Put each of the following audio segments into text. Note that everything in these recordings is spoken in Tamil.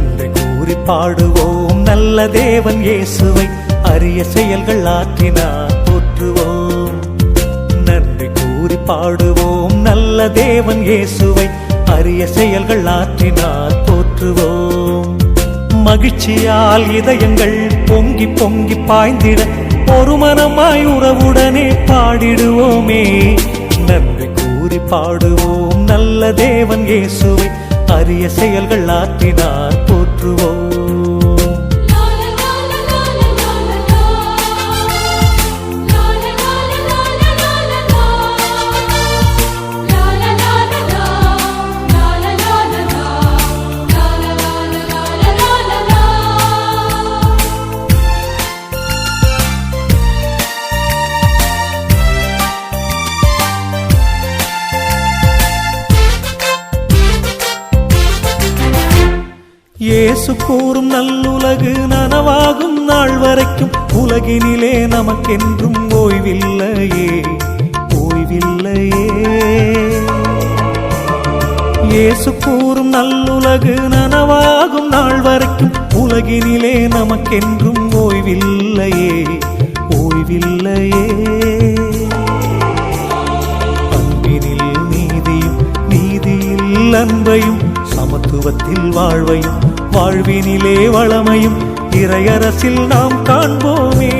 நன்றி கூறி பாடுவோம். நல்ல தேவன் இயேசுவை அரிய செயல்கள் ஆற்றினார் போற்றுவோம். நன்றி கூறி பாடுவோம். நல்ல தேவன் இயேசுவை அரிய செயல்கள் ஆற்றினார் போற்றுவோம். மகிழ்ச்சியால் இதயங்கள் பொங்கி பொங்கி பாய்ந்திட ஒரு மனமாய் உறவுடனே பாடிடுவோமே. நன்றி கூறி பாடுவோம். நல்ல தேவன் இயேசுவை அரிய செயல்கள் ஆற்றினார் போற்றுவோம். இயேசு கூறும் நல்லுலகு நனவாகும் நாள் வரைக்கும். உலகினிலே நமக்கென்றும் ஓய்வில்லையே ஓய்வில்லையே. இயேசு கூறும் நல்லுலகு நனவாகும் நாள் வரைக்கும். உலகினிலே நமக்கென்றும் ஓய்வில்லையே ஓய்வில்லையே. அன்பினில் நீதியும் நீதியில் அன்பையும் சமத்துவத்தில் வாழ்வையும் வாழ்வினிலே வளமையும் இறையரசில் நாம் காண்போமே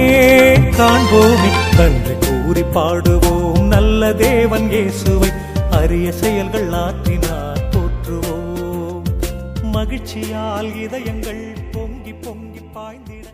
காண்போமே. நன்றி கூறி பாடுவோம் நல்ல தேவன் இயேசுவை. அரிய செயல்கள் ஆற்றினார் போற்றுவோம் மகிழ்ச்சியால் இதயங்கள் பொங்கி பொங்கி பாய்ந்திட